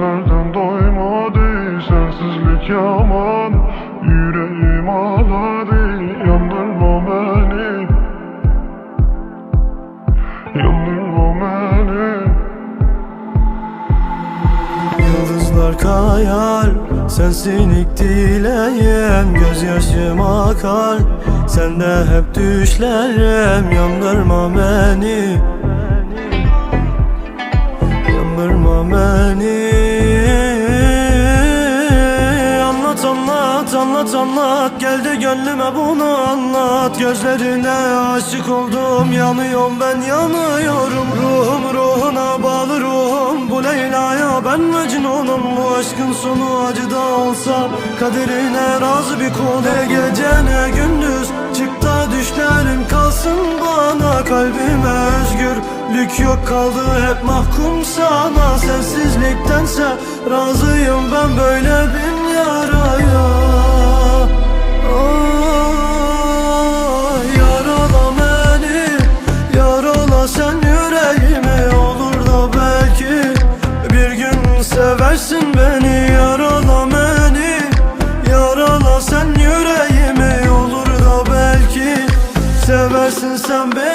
Sözlerden doymadı sensizlik yaman Yüreğim ağladı yandırma beni. Yandırma beni. Yıldızlar kayar Sensin ilk dileyen Gözyaşım akar. Sende hep düşlerim Yandırma beni. Yandırma beni. Anlat anlat. Geldi gönlüme bunu anlat. Gözlerine aşık oldum. Yanıyorum ben yanıyorum. Ruhum ruhuna bağlı ruhum. Bu Leyla'ya ben Mecnun'um. Bu aşkın sonu acı da olsa Kaderine razı bir kul. Ne gece ne gündüz Çık da düşlerim kalsın bana. Kalbime özgürlük yok kaldı. Hep mahkum sana. Sensizliktense razıyım ben. Böyle bin seversin beni Yarala beni, yarala sen yüreğimi Olur da belki. Seversin sen benim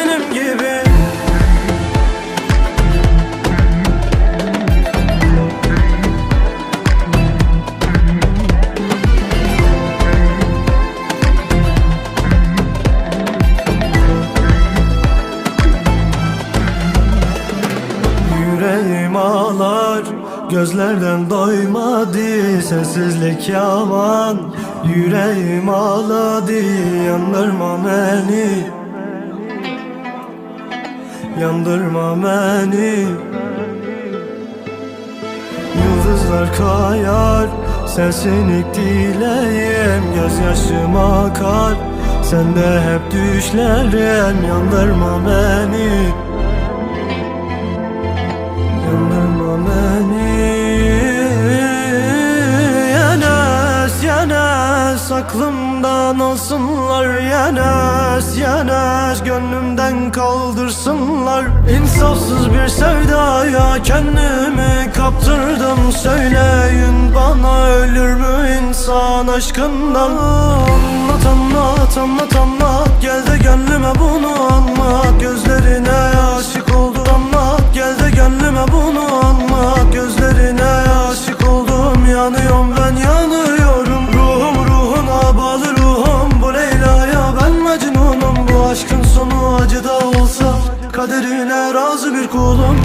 Gözlerden doymadı Sensizlik yaman. Yüreğim ağladı Yandırma beni. Yandırma beni. Yıldızlar kayar Sensin ilk dileğim Gözyaşım akar. Sende hep düşlerim Yandırma beni yenes Aklımdan alsınlar Yenes, yenes Gönlümden kaldırsınlar. İnsafsız bir sevdaya Kendimi kaptırdım. Söyleyin bana ölür mü insan aşkından? Anlat anlat anlat anlat. Gel de gönlüme bunu anlat. Gözlerine aşık oldum. Anlat Gel de gönlüme bunu anlat. Gözlerine aşık oldum. Yanıyorum ben Kaderine razı bir kulum